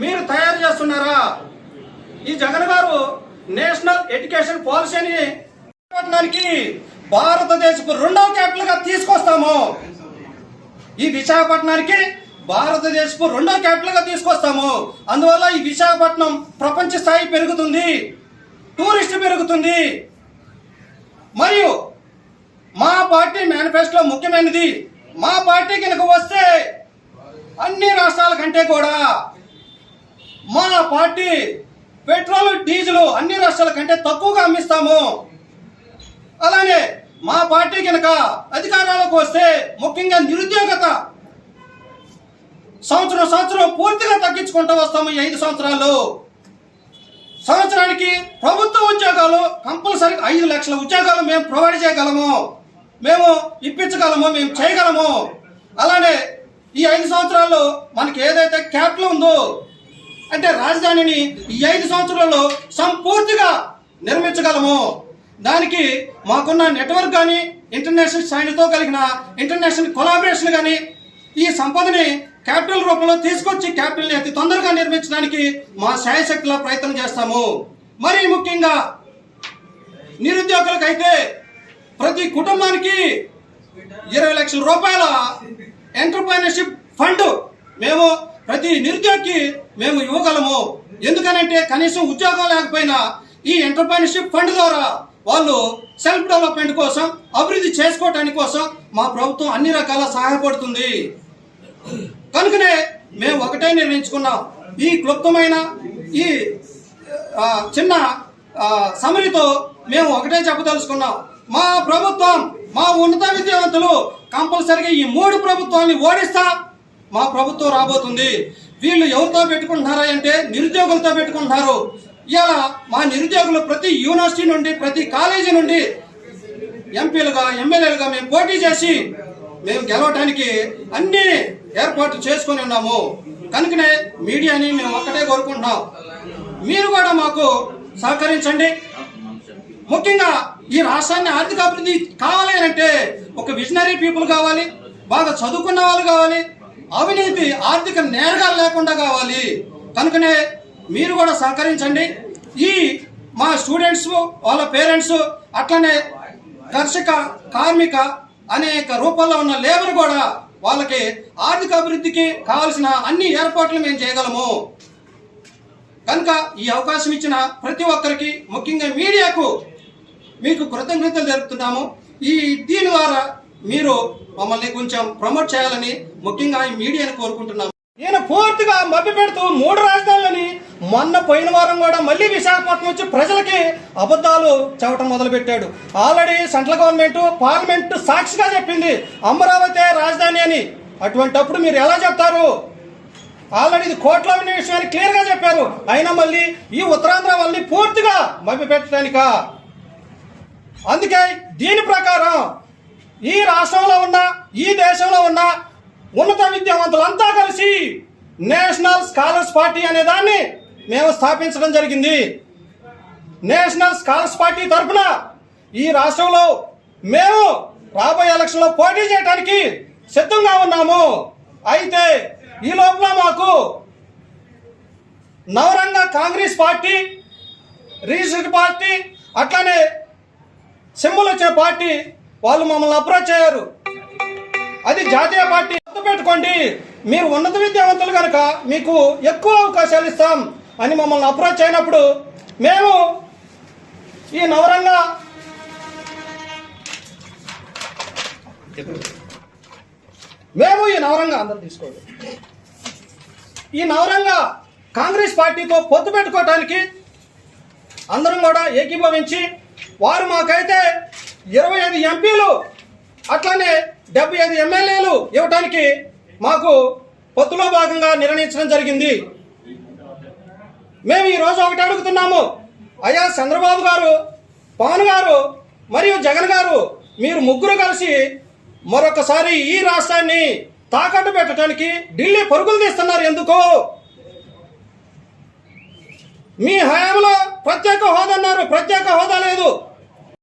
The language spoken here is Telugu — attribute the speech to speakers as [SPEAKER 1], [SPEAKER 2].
[SPEAKER 1] మీరు తయారు చేస్తున్నారా? ఈ జగన్ గారు నేషనల్ ఎడ్యుకేషన్ పాలసీని విశాఖపట్నానికి భారతదేశపు రెండవ క్యాపిటల్గా తీసుకొస్తాము. ఈ విశాఖపట్నానికి భారతదేశపు రెండో క్యాపిటల్గా తీసుకొస్తాము. అందువల్ల ఈ విశాఖపట్నం ప్రపంచ స్థాయి పెరుగుతుంది. టూరిస్ట్ పెరుగుతుంది. మరియు మా పార్టీ మేనిఫెస్టో ముఖ్యమైనది మా పార్టీ కనుక వస్తే అన్ని రాష్ట్రాల కంటే కూడా మా పార్టీ పెట్రోల్ డీజిల్ అన్ని రాష్ట్రాల కంటే తక్కువగా అమ్మిస్తాము. అలానే మా పార్టీ కనుక అధికారాలకు వస్తే ముఖ్యంగా నిరుద్యోగత సంవత్సరం సంవత్సరం పూర్తిగా తగ్గించుకుంటూ వస్తాము ఈ ఐదు సంవత్సరాలు సంవత్సరానికి ప్రభుత్వ ఉద్యోగాలు కంపల్సరీ ఐదు లక్షల ఉద్యోగాలు మేము ప్రొవైడ్ చేయగలము. మేము ఇప్పించగలము మేము చేయగలము. అలానే ఈ ఐదు సంవత్సరాల్లో మనకి ఏదైతే క్యాపిటల్ ఉందో అంటే రాజధానిని ఈ ఐదు సంవత్సరాల్లో సంపూర్తిగా నిర్మించగలము. దానికి మాకున్న నెట్వర్క్ కానీ ఇంటర్నేషనల్ స్థాయితో కలిగిన ఇంటర్నేషనల్ కొలాబరేషన్ కానీ ఈ సంపదని క్యాపిటల్ రూపంలో తీసుకొచ్చి క్యాపిటల్ని అతి తొందరగా నిర్మించడానికి మా శాయశక్తిలా ప్రయత్నం చేస్తాము. మరీ ముఖ్యంగా నిరుద్యోగులకైతే ప్రతి కుటుంబానికి ఇరవై లక్షల రూపాయల ఎంటర్ప్రైనర్షిప్ ఫండ్ మేము ప్రతి నిరుద్యోగికి మేము ఇవ్వగలము. ఎందుకనంటే కనీసం ఉద్యోగం లేకపోయినా ఈ ఎంటర్ప్రైనర్షిప్ ఫండ్ ద్వారా వాళ్ళు సెల్ఫ్ డెవలప్మెంట్ కోసం అభివృద్ధి చేసుకోవటానికి కోసం మా ప్రభుత్వం అన్ని రకాల సహాయపడుతుంది. కనుకనే మేము ఒకటే నిర్ణయించుకున్నాం. ఈ క్లుప్తమైన ఈ చిన్న సమరితో మేము ఒకటే చెప్పదలుచుకున్నాం. మా ప్రభుత్వం మా ఉన్నత విద్యావంతులు కంపల్సరిగా ఈ మూడు ప్రభుత్వాన్ని ఓడిస్తా మా ప్రభుత్వం రాబోతుంది. వీళ్ళు ఎవరితో పెట్టుకుంటున్నారా అంటే నిరుద్యోగులతో పెట్టుకుంటున్నారు. ఇలా మా నిరుద్యోగులు ప్రతి యూనివర్సిటీ నుండి ప్రతి కాలేజీ నుండి ఎంపీలుగా ఎమ్మెల్యేలుగా మేము పోటీ చేసి మేము గెలవటానికి అన్ని ఏర్పాటు చేసుకొని ఉన్నాము. కనుకనే మీడియాని మేము ఒక్కటే కోరుకుంటున్నాం. మీరు కూడా మాకు సహకరించండి. ముఖ్యంగా ఈ రాష్ట్రాన్ని ఆర్థిక అభివృద్ధి కావాలి అంటే ఒక విజనరీ పీపుల్ కావాలి బాగా చదువుకున్న వాళ్ళు కావాలి అవినీతి ఆర్థిక నేరగాలు లేకుండా కావాలి. కనుకనే మీరు కూడా సహకరించండి. ఈ మా స్టూడెంట్స్ వాళ్ళ పేరెంట్స్ అట్లనే కర్షక కార్మిక అనేక రూపాల్లో ఉన్న లేబర్ కూడా వాళ్ళకి ఆర్థిక అభివృద్ధికి కావాల్సిన అన్ని ఏర్పాట్లు మేము చేయగలము. కనుక ఈ అవకాశం ఇచ్చిన ప్రతి ఒక్కరికి ముఖ్యంగా మీడియాకు మీకు కృతజ్ఞతలు జరుపుతున్నాము ఈ దీని ద్వారా మీరు మమ్మల్ని కొంచెం ప్రమోట్ చేయాలని ముఖ్యంగా ఈ మీడియాని కోరుకుంటున్నాము. ఈయన పూర్తిగా మభ్య పెడుతూ మూడు రాజధానులని మొన్న పోయిన వారం కూడా మళ్ళీ విశాఖపట్నం వచ్చి ప్రజలకి అబద్ధాలు చెప్పడం మొదలుపెట్టాడు. ఆల్రెడీ సెంట్రల్ గవర్నమెంట్ పార్లమెంట్ సాక్షిగా చెప్పింది అమరావతి రాజధాని అని. అటువంటప్పుడు మీరు ఎలా చెప్తారు? ఆల్రెడీ ఇది కోట్లో ఉన్న విషయాన్ని క్లియర్గా చెప్పారు. అయినా మళ్ళీ ఈ ఉత్తరాంధ్ర వాళ్ళని పూర్తిగా మభ్య పెట్టడానిక? అందుకే దీని ప్రకారం ఈ రాష్ట్రంలో ఉన్న ఈ దేశంలో ఉన్న ఉన్నత విద్యావంతులంతా కలిసి నేషనల్ స్కాలర్స్ పార్టీ అనే దాన్ని మేము స్థాపించడం జరిగింది. నేషనల్ స్కాలర్స్ పార్టీ తరఫున ఈ రాష్ట్రంలో మేము రాబోయే ఎలక్షన్లో పోటీ చేయడానికి సిద్ధంగా ఉన్నాము. అయితే ఈ లోపల మాకు Navaranga congress party registered party అట్లానే సింబల్ వచ్చే పార్టీ వాళ్ళు మమ్మల్ని అప్రోచ్ అయ్యారు అది జాతీయ పార్టీ గుర్తు పెట్టుకోండి. మీరు ఉన్నత విద్యావంతులు కనుక మీకు ఎక్కువ అవకాశాలు ఇస్తాం అని మమ్మల్ని అప్రోచ్ అయినప్పుడు మేము ఈ నవరంగ మేము ఈ నవరంగ అందరు తీసుకోండి ఈ నవరంగ కాంగ్రెస్ పార్టీతో పొత్తు పెట్టుకోవటానికి అందరం కూడా ఏకీభవించి వారు మాకైతే ఇరవై ఐదు ఎంపీలు అట్లానే డెబ్బై ఐదు ఎమ్మెల్యేలు ఇవ్వటానికి మాకు పొత్తులో భాగంగా నిర్ణయించడం జరిగింది. మేము ఈరోజు ఒకటి అడుగుతున్నాము. అయ్యా చంద్రబాబు గారు పవన్ గారు మరియు జగన్ గారు మీరు ముగ్గురు కలిసి మరొకసారి ఈ రాష్ట్రాన్ని తాకట్టు పెట్టడానికి ఢిల్లీ పరుగులు తీస్తున్నారు. ఎందుకు? మీ హయాంలో ప్రత్యేక హోదా అన్నారు. ప్రత్యేక హోదా లేదు.